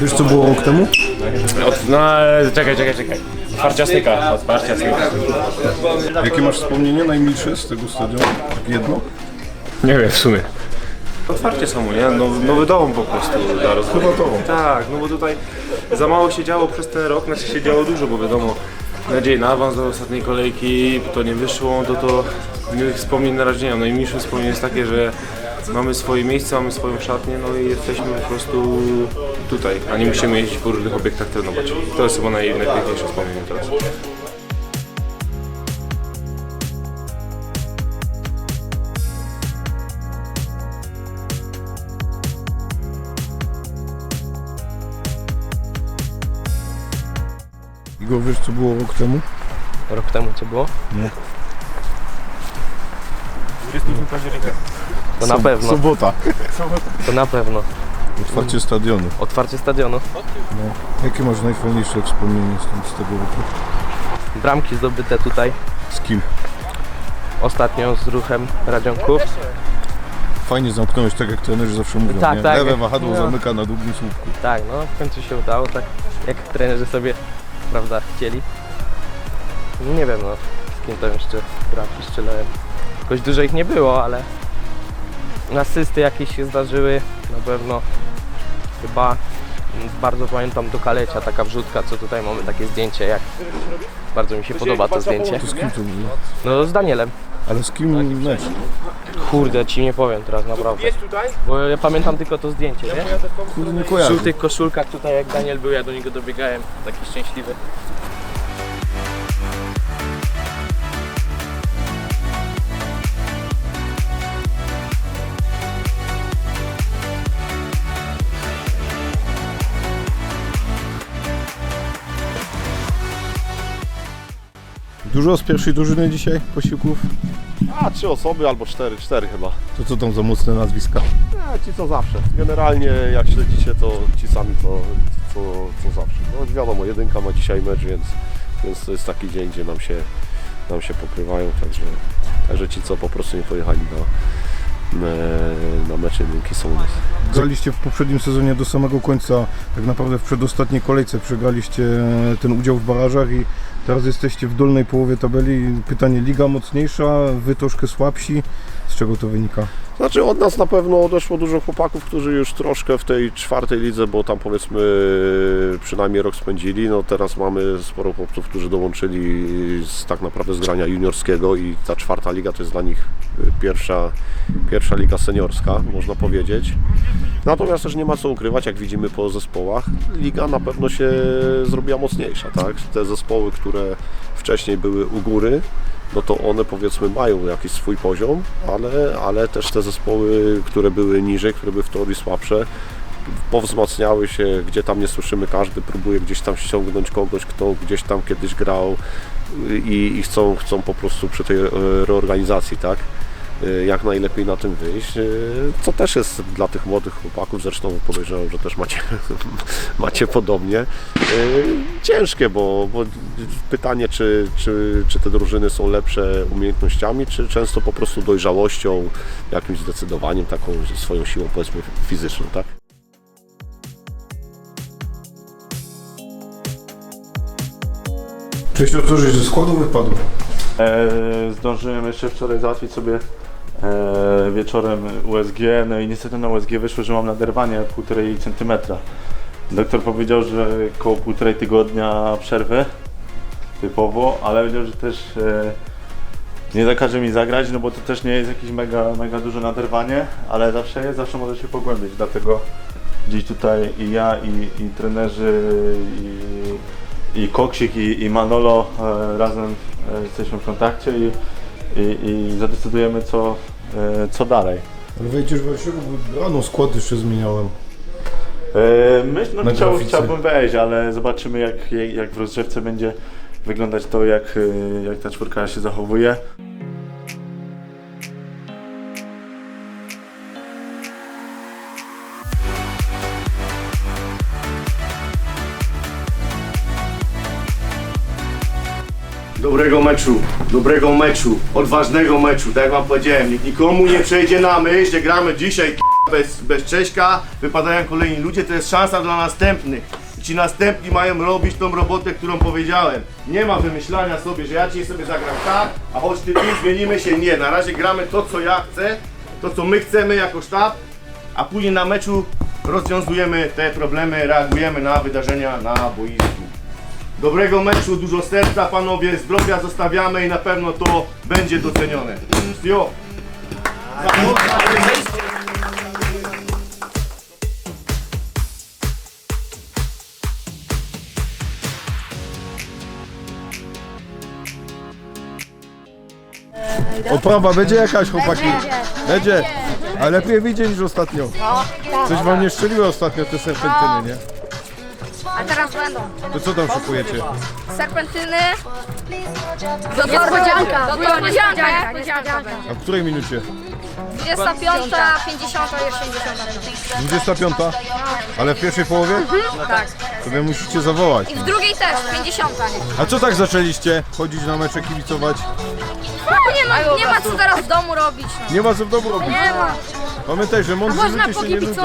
Wiesz co było rok temu? Od, no, czekaj, czekaj, czekaj. Otwarcia styka, otwarcia styka. Jakie masz wspomnienie najmilsze z tego stadionu? Tak jedno? Nie wiem, w sumie. Otwarcie samo, nie? No, nowy dom po prostu dla rozwoju. Chyba to. Tak, no bo tutaj za mało się działo przez ten rok, znaczy się działo dużo, bo wiadomo, nadzieję na awans do ostatniej kolejki, to nie wyszło, to to miłych wspomnień na razie nie mam. Najmilsze wspomnienie jest takie, że mamy swoje miejsce, mamy swoją szatnię, no i jesteśmy po prostu tutaj, a nie musimy jeździć po różnych obiektach trenować. To jest chyba naj, najpiękniejsze wspomnienie teraz. Igor, wiesz co było rok temu? Rok temu co było? Nie. 28 października. To na pewno, Sobota. to na pewno. Otwarcie stadionu. Otwarcie stadionu. Jakie masz najfajniejsze wspomnienie stąd z tego roku? Bramki zdobyte tutaj Z kim? ostatnio z ruchem Radzionków. Fajnie zamknąłeś, tak jak trenerzy zawsze mówią, Tak, nie? tak. Lewe wahadło No. zamyka na długim słupku. Tak, no w końcu się udało, tak jak trenerzy sobie, prawda, chcieli. Nie wiem, no, z kim tam jeszcze bramki strzelałem. Jakoś dużo ich nie było, ale asysty jakieś się zdarzyły, na pewno chyba bardzo pamiętam do Kalecia, taka wrzutka, co tutaj mamy takie zdjęcie, jak bardzo mi się podoba to zdjęcie. To z kim to było? No z Danielem. Ale z kim mecz? Kurde, ci nie powiem teraz naprawdę. Bo ja pamiętam tylko to zdjęcie, nie? Kurde, nie W kojarzę. żółtych koszulkach tutaj jak Daniel był, ja do niego dobiegałem, taki szczęśliwy. Dużo z pierwszej drużyny dzisiaj posiłków? A, trzy osoby albo cztery, cztery chyba. To co tam za mocne nazwiska? A, ci co zawsze. Generalnie jak śledzicie, to ci sami co, co, co zawsze. No wiadomo, jedynka ma dzisiaj mecz, więc, więc to jest taki dzień, gdzie nam się, nam się pokrywają, także, także ci co po prostu nie pojechali na, na mecz jedynki są u nas. Graliście w poprzednim sezonie do samego końca, tak naprawdę w przedostatniej kolejce przegraliście ten udział w barażach i teraz jesteście w dolnej połowie tabeli. Pytanie, liga mocniejsza, wy troszkę słabsi. Z czego to wynika? Znaczy od nas na pewno odeszło dużo chłopaków, którzy już troszkę w tej czwartej lidze, bo tam powiedzmy przynajmniej rok spędzili. No teraz mamy sporo chłopców, którzy dołączyli z, tak naprawdę z grania juniorskiego i ta czwarta liga to jest dla nich pierwsza, pierwsza liga seniorska, można powiedzieć. Natomiast też nie ma co ukrywać, jak widzimy po zespołach, liga na pewno się zrobiła mocniejsza, tak? Te zespoły, które wcześniej były u góry, no to one powiedzmy mają jakiś swój poziom, ale, ale też te zespoły, które były niżej, które były w teorii słabsze, powzmacniały się, gdzie tam nie słyszymy, każdy próbuje gdzieś tam ściągnąć kogoś, kto gdzieś tam kiedyś grał i, i chcą, chcą po prostu przy tej e, reorganizacji, tak? E, jak najlepiej na tym wyjść, e, co też jest dla tych młodych chłopaków, zresztą podejrzewam, że też macie, macie podobnie, e, ciężkie, bo, bo pytanie, czy, czy, czy te drużyny są lepsze umiejętnościami, czy często po prostu dojrzałością, jakimś zdecydowaniem, taką swoją siłą powiedzmy fizyczną, tak? Cześć, to żeś ze składu wypadł. E, zdążyłem jeszcze wczoraj załatwić sobie wieczorem USG, no i niestety na USG wyszło, że mam naderwanie 1,5 cm. Doktor powiedział, że koło 1,5 tygodnia przerwy typowo, ale powiedział, że też e, nie zakaże mi zagrać, no bo to też nie jest jakieś mega, mega duże naderwanie, ale zawsze jest, zawsze może się pogłębić, dlatego gdzieś tutaj i ja, i, i trenerzy, i, i Koksik, i, i Manolo e, razem e, jesteśmy w kontakcie i, i, i zadecydujemy co, e, co dalej. Ale wejdziesz w Warszawie, bo rano skład jeszcze zmieniałem. E, Myślę, no Na chciał, grafice. chciałbym wejść, ale zobaczymy jak, jak, jak w rozgrzewce będzie wyglądać to, jak, e, jak ta czwórka się zachowuje. Dobrego meczu, dobrego meczu, odważnego meczu, tak jak wam powiedziałem, nikomu nie przejdzie na myśl, że gramy dzisiaj bez, bez Cześka, wypadają kolejni ludzie, to jest szansa dla następnych. Ci następni mają robić tą robotę, którą powiedziałem. Nie ma wymyślania sobie, że ja dzisiaj sobie zagram tak, a choć ty tu zmienimy się. Nie, na razie gramy to, co ja chcę, to, co my chcemy jako sztab, a później na meczu rozwiązujemy te problemy, reagujemy na wydarzenia na boisku. Dobrego meczu, dużo serca panowie, zdrowia zostawiamy i na pewno to będzie docenione. Jo. Oprawa będzie jakaś, chłopaki? Będzie. Ale lepiej widzieć niż ostatnio. Coś wam nie szczeliło ostatnio te serpentyny, nie? A teraz będą. To co tam szykujecie? Serpentyny. Niespodzianka. Niespodzianka. Niespodzianka. A w której minucie? 25, 50 i 60. 25? Ale w pierwszej połowie? Tak. To wy musicie zawołać. I w drugiej też, 50. A co tak zaczęliście? Chodzić na mecze, kibicować? No, nie, ma, nie ma co teraz w domu robić. No. Nie ma co w domu robić. Nie ma. Pamiętaj, że mądrzy Można ludzie się nie nudzą.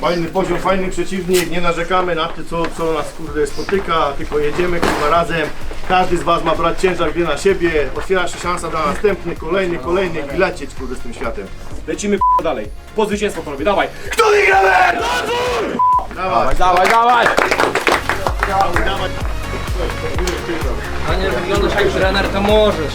Fajny poziom, fajny przeciwnik, nie narzekamy na to, co, co nas kurde spotyka, tylko jedziemy kurwa razem. Każdy z was ma brać ciężar gry na siebie, otwiera się szansa dla następnych, kolejny, kolejny i lecieć kurde z tym światem. Lecimy dalej. Po zwycięstwo panowie, dawaj. Dawaj, Dawaj, dawaj. dawaj. A nie wyglądasz jak trener, to możesz.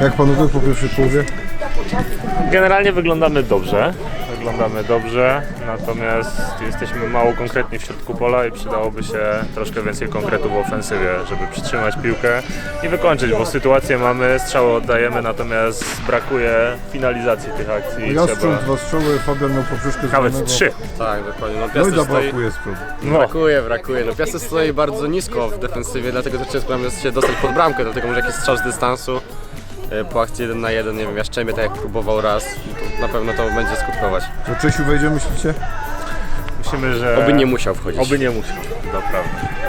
Jak panowie po pierwszej połowie? Generalnie wyglądamy dobrze. Wyglądamy dobrze, natomiast jesteśmy mało konkretni w środku pola i przydałoby się troszkę więcej konkretu w ofensywie, żeby przytrzymać piłkę i wykończyć, bo sytuację mamy, strzały oddajemy, natomiast brakuje finalizacji tych akcji. Ja Trzeba... dwa strzały, Fabian miał poprzeczkę Nawet trzy. Tak, dokładnie. No, No i Piasty stoi, przodu. No. brakuje, brakuje. No, Piasty stoi bardzo nisko w defensywie, dlatego też ciężko nam jest się dostać pod bramkę, dlatego może jakiś strzał z dystansu po akcji 1 na 1, nie wiem, Jaszczębie tak jak próbował raz, to na pewno to będzie skutkować. To Czesiu wejdzie, myślicie? Myślimy, że... Oby nie musiał wchodzić. Oby nie musiał, naprawdę.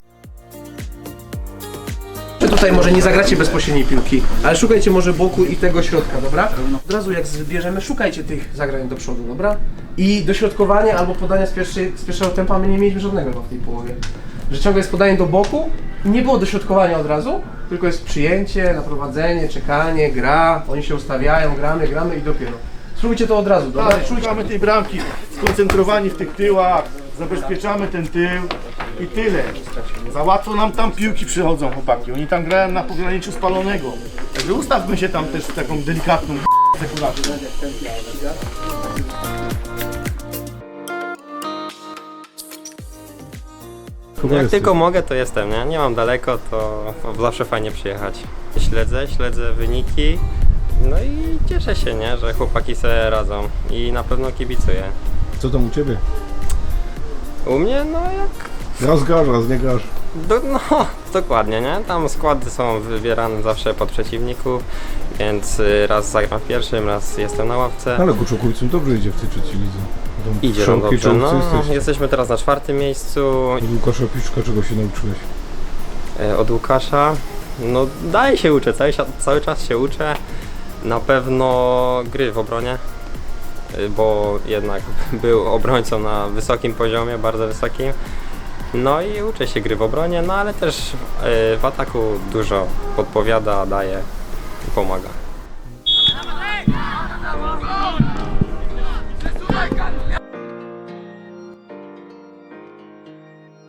Tutaj może nie zagracie bezpośredniej piłki, ale szukajcie może boku i tego środka, dobra? Od razu jak zbierzemy, szukajcie tych zagrań do przodu, dobra? I dośrodkowanie albo podania z, pierwszej, z pierwszego tempa my nie mieliśmy żadnego w tej połowie. Że ciągle jest podanie do boku nie było dośrodkowania od razu, tylko jest przyjęcie, naprowadzenie, czekanie, gra, oni się ustawiają, gramy, gramy i dopiero. Spróbujcie to od razu, dobra? Dalej, szukamy tej bramki, skoncentrowani w tych tyłach, zabezpieczamy ten tył i tyle. Za łatwo nam tam piłki przychodzą chłopaki, oni tam grają na pograniczu spalonego. Także ustawmy się tam też w taką delikatną sekuraczkę. Jak tylko mogę, to jestem, nie? Nie mam daleko, to zawsze fajnie przyjechać. Śledzę, śledzę wyniki, no i cieszę się, nie? Że chłopaki sobie radzą i na pewno kibicuję. Co tam u Ciebie? U mnie, no jak Raz grasz, raz nie grasz. Do, no, dokładnie, nie? Tam składy są wybierane zawsze pod przeciwników, więc y, raz zagram w pierwszym, raz jestem na ławce. Ale Kuczokujcom dobrze idzie w tej trzeciej lidze. Idzie nam dobrze, czołówce no, jesteś. jesteśmy teraz na czwartym miejscu Od Łukasza Piszka czego się nauczyłeś? e, od Łukasza. No daje się uczę, cały, cały czas się uczę. Na pewno gry w obronie, y, bo jednak był obrońcą na wysokim poziomie, bardzo wysokim. No i uczę się gry w obronie, no ale też y, w ataku dużo podpowiada, daje i pomaga.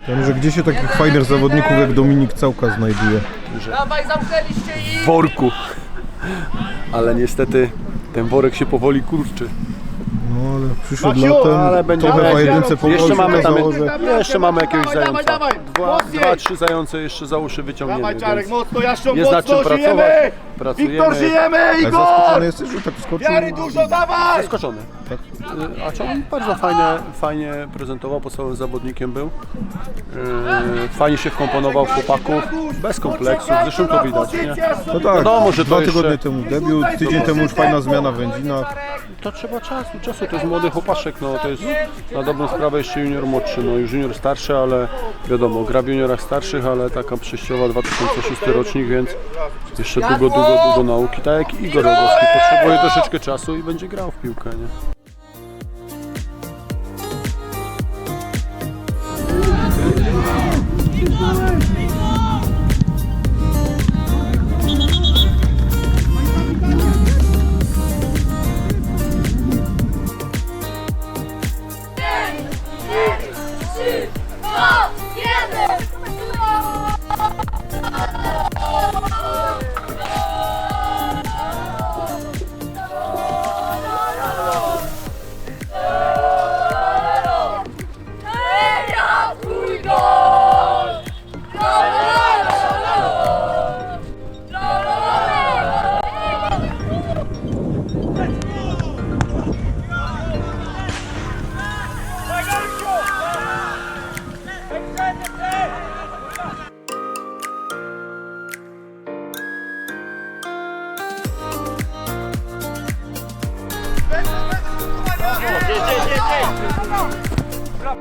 Ja że gdzie się takich fajnych zawodników jak Dominik Całka znajduje? w worku. Ale niestety ten worek się powoli kurczy. No ale przyszedł Maciu, latem, ale będzie trochę w jedynce Jeszcze mamy tam, okazało, że... jeszcze mamy jakiegoś Dawaj, zająca. dawaj, Dwa, mocniej. dwa, trzy zające jeszcze za uszy wyciągniemy. Dawaj Czarek, więc mocno, Jaszczą, jest nad czym mocno, pracować. żyjemy! Pracujemy. Wiktor, żyjemy! Ale Igor! zaskoczony jesteś, że tak skoczył? Wiary dużo, dawaj! Zaskoczony. Tak? Y, A co on bardzo fajnie, fajnie prezentował, podstawowym zawodnikiem był. Yy, Fajnie się wkomponował w chłopaków, bez kompleksów, zresztą to widać. Nie? No tak, Wiadomo, że to dwa jeszcze- tygodnie temu debiut, tydzień temu już fajna zmiana w Wędzinach. To trzeba czasu, czasu, to jest młody chłopaszek, no to jest na dobrą sprawę jeszcze junior młodszy, no już junior starszy, ale wiadomo, gra w juniorach starszych, ale taka przejściowa 2006 rocznik, więc jeszcze długo, długo, długo nauki, tak jak Igor Rogowski, potrzebuje troszeczkę czasu i będzie grał w piłkę, nie? Trzy,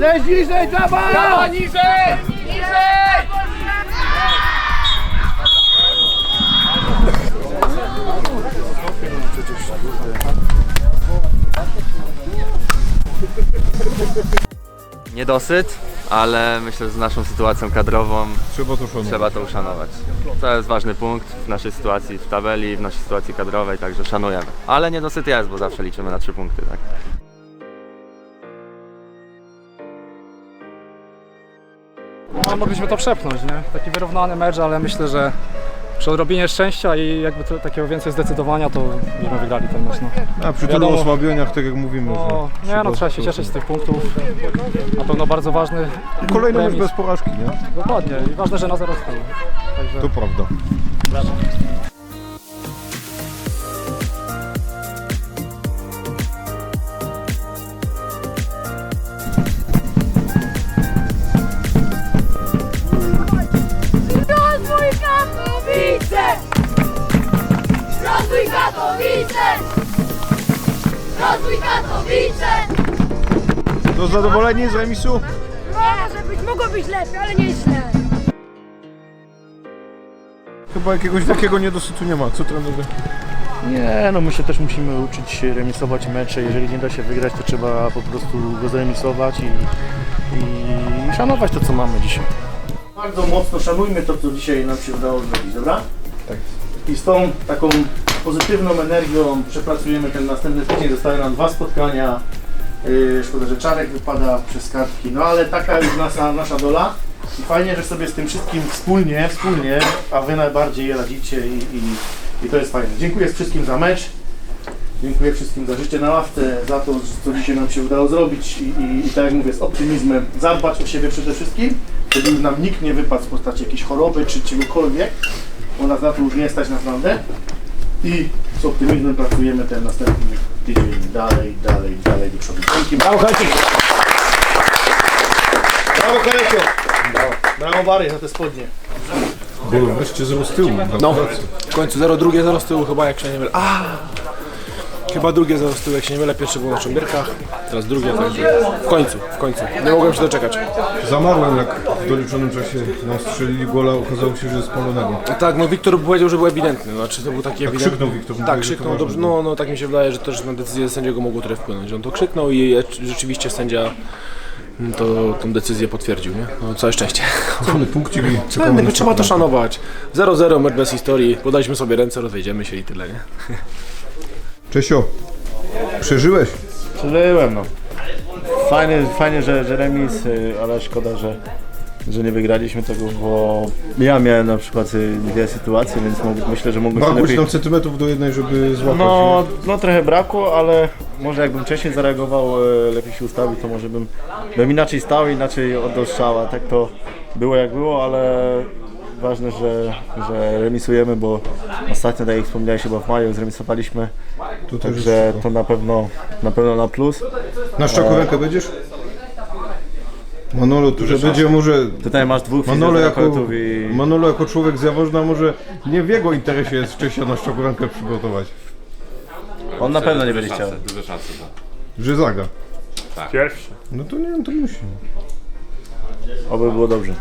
Zejdź niżej, dawaj! Dawaj niżej! Niżej! Niedosyt, ale myślę, że z naszą sytuacją kadrową Trzeba to szanować. trzeba to uszanować. To jest ważny punkt w naszej sytuacji w tabeli, w naszej sytuacji kadrowej, także szanujemy. Ale niedosyt jest, bo zawsze liczymy na trzy punkty, tak? No, mogliśmy to przepchnąć, nie? Taki wyrównany mecz, ale myślę, że przy odrobinie szczęścia i jakby to, takiego więcej zdecydowania, to byśmy wygrali ten mecz. No. A przy tylu Wiadomo. osłabieniach, tak jak mówimy, No, że nie, no, trzeba się cieszyć z tych punktów. Na pewno bardzo ważny. Kolejny mecz remis. bez porażki, nie? Dokładnie i ważne, że na zero stało. Także... To prawda. Rozwój Rozwój Katowice! To zadowoleni z remisu? Może być, mogło być lepiej, ale nie źle. Chyba jakiegoś takiego niedosytu nie ma. Co trenerzy? Nie, no my się też musimy uczyć się remisować mecze. Jeżeli nie da się wygrać, to trzeba po prostu go zremisować i, i szanować to, co mamy dzisiaj. Bardzo mocno szanujmy to, co dzisiaj nam się udało zrobić, dobra? Tak. I z tą taką pozytywną energią przepracujemy ten następny tydzień. Zostały nam dwa spotkania. Yy, szkoda, że Czarek wypada przez kartki, no ale taka już nasza, nasza dola. I fajnie, że sobie z tym wszystkim wspólnie, wspólnie, a wy najbardziej radzicie i, i, i to jest fajne. Dziękuję wszystkim za mecz. Dziękuję wszystkim za życie na ławce, za to, co dzisiaj nam się udało zrobić i, i, i tak jak mówię, z optymizmem zadbać o siebie przede wszystkim, żeby nam nikt nie wypadł w postaci jakiejś choroby czy czegokolwiek, bo nas na to już nie stać naprawdę i z optymizmem pracujemy ten następny tydzień dalej, dalej, dalej do przodu. Dzięki. Brawo Kaleci! Brawo Kalecio! Brawo, Brawo Bary za te spodnie. Było wreszcie zero z tyłu. No, w końcu 0-2, 0 z tyłu chyba jak się nie mylę. A! Chyba drugie 0 z tyłu jak się nie mylę, pierwsze było na Cząbierkach, teraz drugie, także w końcu, w końcu. Nie mogłem się doczekać. Zamarłem jak w doliczonym czasie nam strzelili gola, okazało się, że z polonego. Tak, no Wiktor powiedział, że był ewidentny, znaczy to był taki Tak ewidentny. krzyknął Wiktor, Tak, mówię, że krzyknął, to dobrze, ważne no, no tak mi się wydaje, że też na decyzję sędziego mogło trochę wpłynąć. On to krzyknął i e, rzeczywiście sędzia mm, to, tą decyzję potwierdził, nie? No całe szczęście. Cenny punkcik i czekamy na trzeba to szanować. 0-0, mecz bez historii, podaliśmy sobie ręce, rozejdziemy się i tyle, nie? Czesio, przeżyłeś? Przeżyłem, no. Fajnie, fajnie że, że remis, y, ale szkoda, że, że nie wygraliśmy tego, bo ja miałem na przykład y, dwie sytuacje, więc mógł- myślę, że mogłem Brakło ci lepiej... tam centymetrów do jednej, żeby złapać. No, no trochę brakło, ale może jakbym wcześniej zareagował, e, lepiej się ustawił, to może bym, bym inaczej stał, inaczej oddał strzała. Tak to było jak było, ale ważne, że, że remisujemy, bo ostatnio, tak jak wspomniałeś, chyba w maju zremisowaliśmy, To też także jest to na pewno na, pewno na plus. Na szczakowenkę będziesz? Manolo, tu że będzie może... Tutaj masz dwóch Manolo jako, fizjoterapeutów i... Manolo jako człowiek z Jaworzna może nie w jego interesie jest wcześniej na szczakowenkę przygotować. On na pewno nie będzie chciał. Duże szanse, tak. Że zaga. Pierwszy. No to nie, to musi. Oby było dobrze.